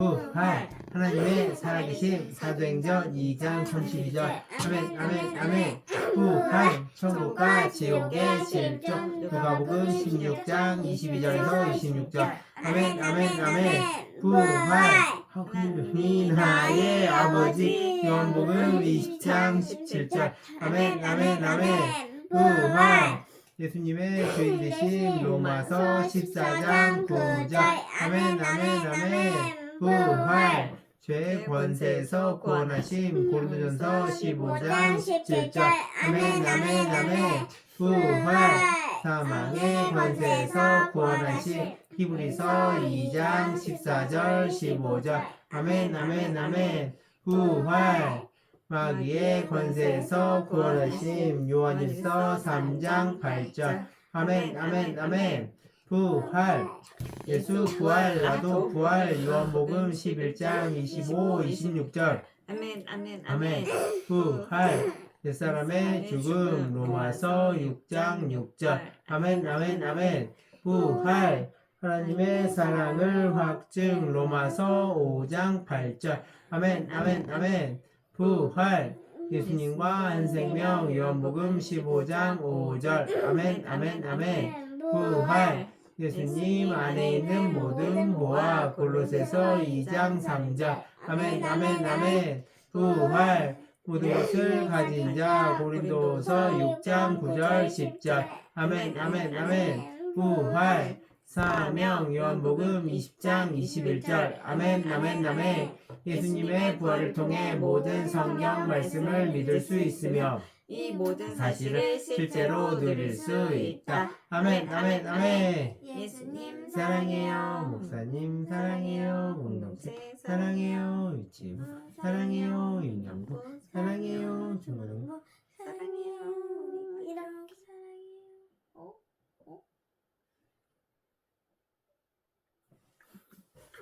부활. 하나님의 살아계심 사도행전 2장 32절. 아멘 아멘 아멘 부활. 천국과 지옥의 실종 누가복음 16장 22절에서 26절. 아멘 아멘 아멘. 부활. 하나님이 나의 아버지. 요한복음 20장 17절. 아멘 아멘 아멘. 부활. 예수님의 주인 되신 로마서 14장 9절. 아멘 아멘 아멘 부활 죄 권세에서 구원하심 고린도전서 15장 17절. 아멘 아멘 아멘 부활 사망의 권세에서 구원하심 히브리서 2장 14절 15절 아멘 아멘 아멘 부활 마귀의 권세에서 구원하심 요한일서 3장 8절. 아멘 아멘. 아멘 부활 예수 부활 나도 부활 요한복음 11장 25 26절. 아멘 아멘 아멘. 아멘. 부활 옛사람의 죽음 로마서 6장 6절. 아멘 아멘 아멘. 부활 하나님의 사랑을 확증 로마서 5장 8절. 아멘 아멘 아멘 부활 예수님과 한 생명 요한복음 15장 5절. 아멘 아멘 아멘. 부활 예수님 안에 있는 모든 보아 골로새서 2장 3절. 아멘 아멘 아멘 부활 모든 것을 가진 자 고린도서 6장 9절 10절. 아멘 아멘 아멘 부활 사명 요한복음 20장 21절. 아멘 아멘 아멘 예수님의 부활을 통해 모든 성경 말씀을 믿을 수 있으며 이 모든 사실을 실제로 누릴 수 있다. 아멘 아멘 아멘 예수님 사랑해요. 목사님 사랑해요. 공동체 사랑해요. 유치부 사랑해요